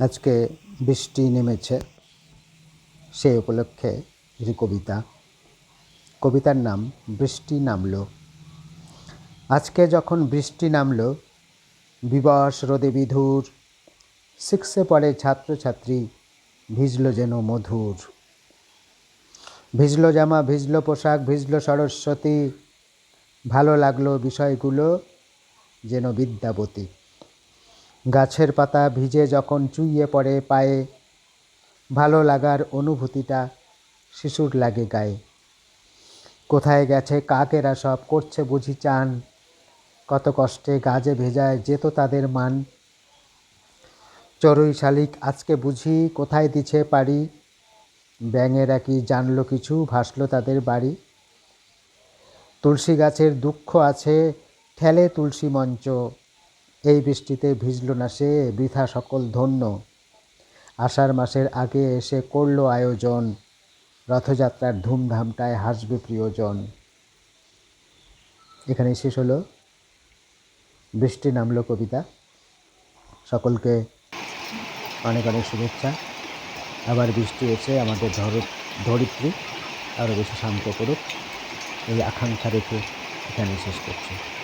আজকে বৃষ্টি নেমেছে। সেই উপলক্ষে একটি কবিতা। কবিতার নাম, বৃষ্টি নামলো। আজকে যখন বৃষ্টি নামলো, বিবশ রোদে বিধুর, সিক্সে পড়ে ছাত্রছাত্রী, ভিজল যেন মধুর। ভিজল জামা, ভিজলো পোশাক, ভিজলো সরস্বতী, ভালো লাগল বিষয়গুলো যেন বিদ্যাবতী। গাছের পাতা ভিজে যখন চুইয়ে পড়ে পায়ে, ভালো লাগার অনুভূতিটা শিশুর লাগে গায়ে। কোথায় গেছে, কাকেরা সব করছে বুঝি চান। কত কষ্টে গাজে ভেজায় যেত তাদের মান। চড়ুই শালিক, আজকে বুঝি কোথায় দিছে পারি ব্যাঙেরা কি জানলো কিছু, ভাসলো তাদের বাড়ি? তুলসী গাছের দুঃখ আছে, ঠেলে তুলসী মঞ্চ। এই বৃষ্টিতে ভিজল না সে, বৃথা সকল ধন্য। আষাঢ় মাসের আগে এসে করল আয়োজন, রথযাত্রার ধুমধামটায় হাসবে প্রিয়জন। এখানে শেষ হলো। বৃষ্টি নামলো কবিতা। সকলকে অনেক অনেক শুভেচ্ছা। আবার বৃষ্টি এসে আমাদের ধর, ধরিত্রী আরও বেশি শান্ত করুক। এই আকাঙ্ক্ষা রেখে এখানে শেষ করছি।